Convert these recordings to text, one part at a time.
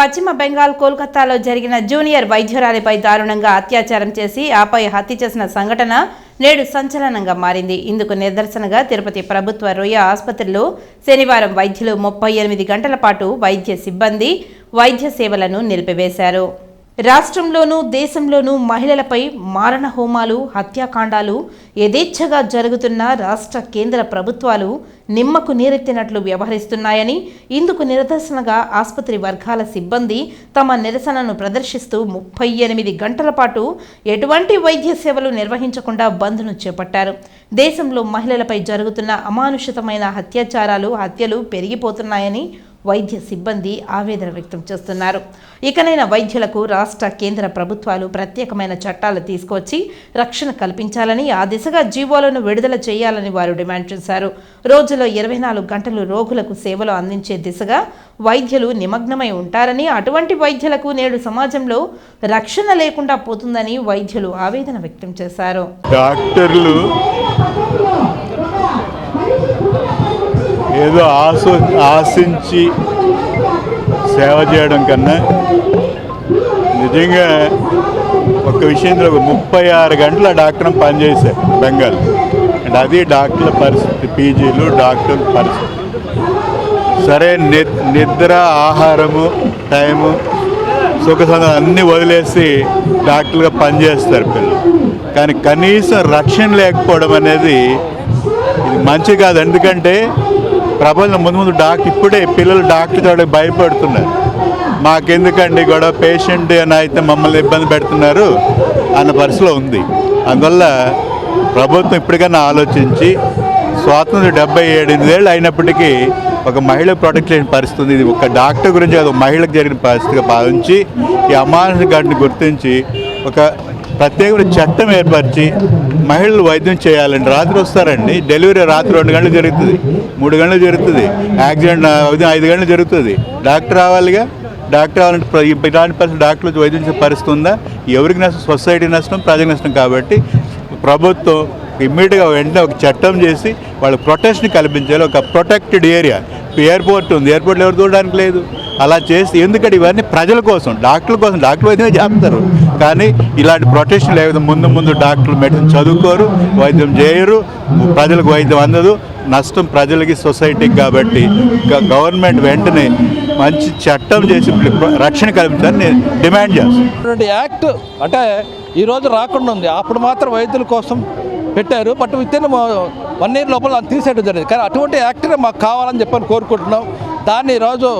పశ్చిమ బెంగాల్ కోల్కతాలో జరిగిన జూనియర్ వైద్యురాలిపై దారుణంగా అత్యాచారం చేసి ఆపై హత్య చేసిన సంఘటన నేడు సంచలనంగా మారింది. ఇందుకు నిదర్శనగా తిరుపతి ప్రభుత్వ రొయ్య ఆసుపత్రిలో శనివారం వైద్యులు ముప్పై ఎనిమిది గంటల పాటు వైద్య సిబ్బంది వైద్య సేవలను నిలిపివేశారు. రాష్ట్రంలోనూ దేశంలోనూ మహిళలపై మారణ హోమాలు హత్యాకాండాలు యథేచ్ఛగా జరుగుతున్న రాష్ట్ర కేంద్ర ప్రభుత్వాలు నిమ్మకు నీరెత్తినట్లు వ్యవహరిస్తున్నాయని ఇందుకు నిరదర్శనగా ఆసుపత్రి వర్గాల సిబ్బంది తమ నిరసనను ప్రదర్శిస్తూ ముప్పై ఎనిమిది గంటల పాటు ఎటువంటి వైద్య సేవలు నిర్వహించకుండా బంద్ను చేపట్టారు. దేశంలో మహిళలపై జరుగుతున్న అమానుషితమైన అత్యాచారాలు హత్యలు పెరిగిపోతున్నాయని వైద్య సిబ్బంది ఆవేదన వ్యక్తం చేస్తున్నారు. ఇకనైనా వైద్యులకు రాష్ట్ర కేంద్ర ప్రభుత్వాలు ప్రత్యేకమైన చట్టాలు తీసుకొచ్చి రక్షణ కల్పించాలని ఆ దిశగా జీవోలను విడుదల చేయాలని వారు డిమాండ్ చేశారు. రోజులో ఇరవై నాలుగు గంటలు రోగులకు సేవలు అందించే దిశగా వైద్యులు నిమగ్నమై ఉంటారని అటువంటి వైద్యులకు నేడు సమాజంలో రక్షణ లేకుండా పోతుందని వైద్యులు ఆవేదన వ్యక్తం చేశారు. డాక్టర్లు ఏదో ఆశ ఆశించి సేవ చేయడం కన్నా నిజంగా ఒక విషయంలో ముప్పై ఆరు గంటల డాక్టర్ పనిచేశారు బెంగాల్. అండ్ అది డాక్టర్ల పరిస్థితి పీజీలు డాక్టర్ల పరిస్థితి. సరే ని నిద్ర ఆహారము టైము సుఖ అన్నీ వదిలేసి డాక్టర్గా పనిచేస్తారు పిల్లలు. కానీ కనీసం రక్షణ లేకపోవడం అనేది ఇది మంచి కాదు. ఎందుకంటే ప్రపంచం ముందు ముందు డాక్టర్ ఇప్పుడే పిల్లలు డాక్టర్ చూడడానికి భయపడుతున్నారు. మాకెందుకండి గొడవ? పేషెంట్ అని అయితే మమ్మల్ని ఇబ్బంది పెడుతున్నారు అన్న పరిస్థితిలో ఉంది. అందువల్ల ప్రభుత్వం ఇప్పటికైనా ఆలోచించి స్వాతంత్రం డెబ్బై ఏళ్ళు అయినప్పటికీ ఒక మహిళ ప్రొటెక్ట్ లేని పరిస్థితి ఇది. ఒక డాక్టర్ గురించి కాదు ఒక మహిళకు జరిగిన పరిస్థితిగా భావించి ఈ అమానుష ఘటన గుర్తించి ఒక ప్రత్యేకమైన చట్టం ఏర్పరిచి మహిళలు వైద్యం చేయాలండి రాత్రి వస్తారండి. డెలివరీ రాత్రి రెండు గంటలు జరుగుతుంది. మూడు గంటలు జరుగుతుంది. యాక్సిడెంట్ ఉదయం ఐదు గంటలు జరుగుతుంది. డాక్టర్ రావాలిగా? డాక్టర్ రావాలంటే ఇలాంటి పరిస్థితి డాక్టర్లు వైద్యం పరిస్థితి ఉందా? ఎవరికి నష్టం? సొసైటీ నష్టం ప్రజలకు నష్టం కాబట్టి ప్రభుత్వం ఇమ్మీడియట్గా వెంటనే ఒక చట్టం చేసి వాళ్ళ ప్రొటెక్షన్ కల్పించాలి ఒక ప్రొటెక్టెడ్ ఏరియా. ఎయిర్పోర్ట్ ఉంది. ఎయిర్పోర్ట్లో ఎవరు చూడడానికి లేదు. అలా చేసి ఎందుకంటే ఇవన్నీ ప్రజల కోసం డాక్టర్ల కోసం డాక్టర్ వైద్యమే చేస్తారు. కానీ ఇలాంటి ప్రొటెక్షన్ లేకపోతే ముందు ముందు డాక్టర్లు మెడిసిన్ చదువుకోరు వైద్యం చేయరు ప్రజలకు వైద్యం అందదు. నష్టం ప్రజలకి సొసైటీకి కాబట్టి గవర్నమెంట్ వెంటనే మంచి చట్టం చేసి రక్షణ కల్పించాలని నేను డిమాండ్ చేస్తాను. యాక్ట్ అంటే ఈరోజు రాకుండా ఉంది. అప్పుడు మాత్రం వైద్యుల కోసం పెట్టారు. But within one year లోపల తీసేయడం జరిగింది. కానీ అటువంటి యాక్టరే మాకు కావాలని చెప్పని కోరుకుంటున్నాం. దాన్ని ఈరోజు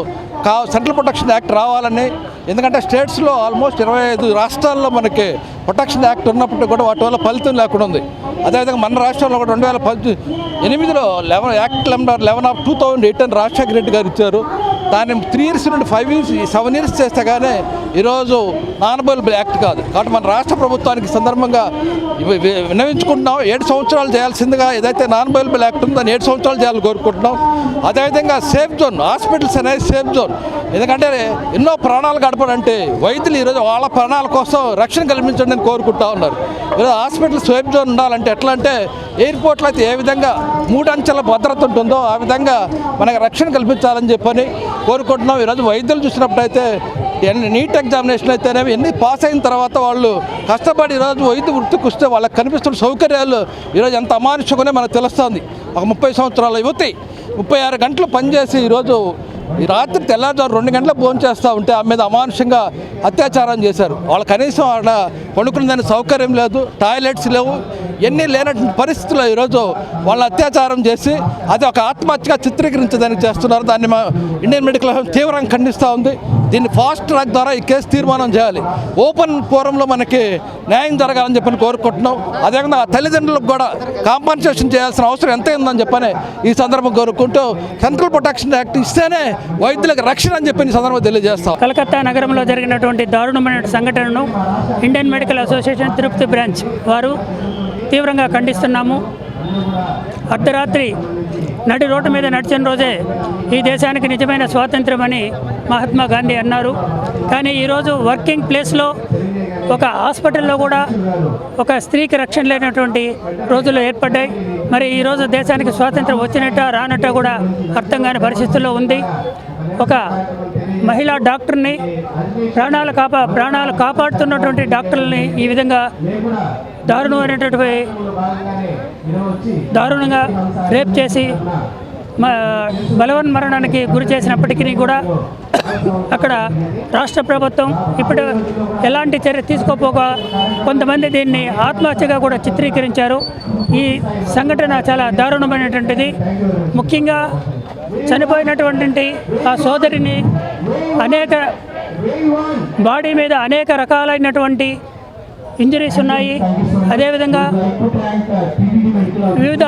కా సెంట్రల్ ప్రొటెక్షన్ యాక్ట్ రావాలని ఎందుకంటే స్టేట్స్లో ఆల్మోస్ట్ ఇరవై ఐదు రాష్ట్రాల్లో మనకి ప్రొటెక్షన్ యాక్ట్ ఉన్నప్పటికీ కూడా వాటి వల్ల ఫలితం లేకుండా ఉంది. అదేవిధంగా మన రాష్ట్రంలో కూడా రెండు వేల పద్దె ఎనిమిదిలో eleven act number eleven of two thousand eight అని రాజశేఖర రెడ్డి గారు ఇచ్చారు. దాన్ని త్రీ ఇయర్స్ నుండి ఫైవ్ ఇయర్స్ సెవెన్ ఇయర్స్ చేస్తే కానీ ఈరోజు నాన్ యాక్ట్ కాదు. కాబట్టి మన రాష్ట్ర ప్రభుత్వానికి సందర్భంగా విన్నవించుకుంటున్నాం. ఏడు సంవత్సరాలు చేయాల్సిందిగా ఏదైతే నాన్ అవైలబుల్ యాక్ట్ ఉందో దాన్ని ఏడు సంవత్సరాలు చేయాలని కోరుకుంటున్నాం. అదేవిధంగా సేఫ్ జోన్ హాస్పిటల్స్ అనేది సేఫ్ జోన్. ఎందుకంటే ఎన్నో ప్రాణాలు గడపడంటే వైద్యులు ఈరోజు వాళ్ళ ప్రాణాల కోసం రక్షణ కల్పించండి అని కోరుకుంటా ఉన్నారు. ఈరోజు హాస్పిటల్ సేఫ్ జోన్ ఉండాలంటే ఎట్లా అంటే ఎయిర్పోర్ట్లో అయితే ఏ విధంగా మూడంచెల భద్రత ఉంటుందో ఆ విధంగా మనకు రక్షణ కల్పించాలని చెప్పని కోరుకుంటున్నాం. ఈరోజు వైద్యులు చూసినప్పుడైతే నీట్ ఎగ్జామినేషన్ అయితేనేమి ఎన్ని పాస్ అయిన తర్వాత వాళ్ళు కష్టపడి ఈరోజు వైద్య వృత్తికి వస్తే వాళ్ళకి కనిపిస్తున్న సౌకర్యాలు ఈరోజు ఎంత అమానుషంగానే మనకు తెలుస్తుంది. ఒక ముప్పై సంవత్సరాల యువతి ముప్పై ఆరు గంటలు పనిచేసి ఈరోజు ఈ రాత్రి తెల్లారుజాము రెండు గంటలకు భోజనం చేస్తూ ఉంటే ఆమె మీద అమానుషంగా అత్యాచారం చేశారు. వాళ్ళు కనీసం ఆడ పండుకునేదానికి సౌకర్యం లేదు టాయిలెట్స్ లేవు ఎన్ని లేనటువంటి పరిస్థితుల్లో ఈరోజు వాళ్ళని అత్యాచారం చేసి అది ఒక ఆత్మహత్యగా చిత్రీకరించడానికి చేస్తున్నారు. దాన్ని మా ఇండియన్ మెడికల్ తీవ్రంగా ఖండిస్తూ ఉంది. దీన్ని ఫాస్ట్ ట్రాక్ ద్వారా ఈ కేసు తీర్మానం చేయాలి. ఓపెన్ ఫోరంలో మనకి న్యాయం జరగాలని చెప్పని కోరుకుంటున్నాం. అదేవిధంగా తల్లిదండ్రులకు కూడా కాంపన్సేషన్ చేయాల్సిన అవసరం ఎంత ఉందని చెప్పని ఈ సందర్భం కోరుకుంటూ సెంట్రల్ ప్రొటెక్షన్ యాక్ట్ ఇస్తేనే వైద్యులకు రక్షణ అని చెప్పి ఈ సందర్భంగా తెలియజేస్తాం. కలకత్తా నగరంలో జరిగినటువంటి దారుణమైన సంఘటనను Indian medical association Tirupati branch వారు తీవ్రంగా ఖండిస్తున్నాము. అర్ధరాత్రి నడి రోడ్డు మీద నడిచిన రోజే ఈ దేశానికి నిజమైన స్వాతంత్రం అని మహాత్మా గాంధీ అన్నారు. కానీ ఈరోజు వర్కింగ్ ప్లేస్లో ఒక హాస్పిటల్లో కూడా ఒక స్త్రీకి రక్షణ లేనటువంటి రోజులు ఏర్పడ్డాయి. మరి ఈరోజు దేశానికి స్వాతంత్రం వచ్చినట్ట రానట్ట కూడా అర్థం కాని పరిస్థితుల్లో ఉంది. ఒక మహిళా డాక్టర్ని ప్రాణాలు కాపా ప్రాణాలు కాపాడుతున్నటువంటి డాక్టర్ని ఈ విధంగా దారుణమైనటువంటి దారుణంగా రేప్ చేసి బలవన్ మరణానికి గురి చేసినప్పటికీ కూడా అక్కడ రాష్ట్ర ప్రభుత్వం ఇప్పుడు ఎలాంటి చర్య తీసుకోపోగా కొంతమంది దీన్ని ఆత్మహత్యగా కూడా చిత్రీకరించారు. ఈ సంఘటన చాలా దారుణమైనటువంటిది. ముఖ్యంగా చనిపోయినటువంటి ఆ సోదరిని అనేక బాడీ మీద అనేక రకాలైనటువంటి ఇంజరీస్ ఉన్నాయి. అదేవిధంగా వివిధ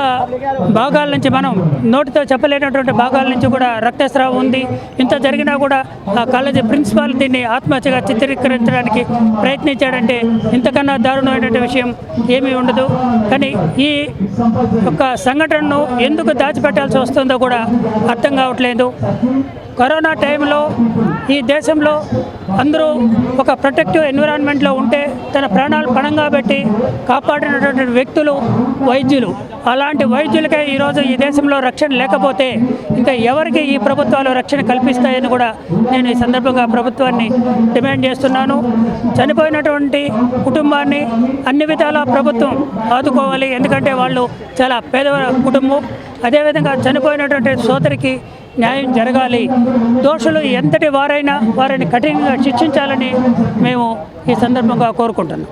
భాగాల నుంచి మనం నోటితో చెప్పలేనటువంటి భాగాల నుంచి కూడా రక్తస్రావం ఉంది. ఇంత జరిగినా కూడా ఆ కాలేజీ ప్రిన్సిపాల్ దీన్ని ఆత్మహత్యగా చిత్రీకరించడానికి ప్రయత్నించాడంటే ఇంతకన్నా దారుణమైనటువంటి విషయం ఏమీ ఉండదు. కానీ ఈ యొక్క సంఘటనను ఎందుకు దాచిపెట్టాల్సి వస్తుందో కూడా అర్థం కావట్లేదు. కరోనా టైంలో ఈ దేశంలో అందరూ ఒక ప్రొటెక్టివ్ ఎన్విరాన్మెంట్లో ఉంటే తన ప్రాణాలు పణంగా పెట్టి కాపాడినటువంటి వ్యక్తులు వైద్యులు. అలాంటి వైద్యులకే ఈరోజు ఈ దేశంలో రక్షణ లేకపోతే ఇంకా ఎవరికి ఈ ప్రభుత్వాలు రక్షణ కల్పిస్తాయని కూడా నేను ఈ సందర్భంగా ప్రభుత్వాన్ని డిమాండ్ చేస్తున్నాను. చనిపోయినటువంటి కుటుంబాన్ని అన్ని విధాల ప్రభుత్వం ఆదుకోవాలి. ఎందుకంటే వాళ్ళు చాలా పేద కుటుంబం. అదేవిధంగా చనిపోయినటువంటి సోదరికి న్యాయం జరగాలి. దోషులు ఎంతటి వారైనా వారిని కఠినంగా శిక్షించాలని మేము ఈ సందర్భంగా కోరుకుంటున్నాం.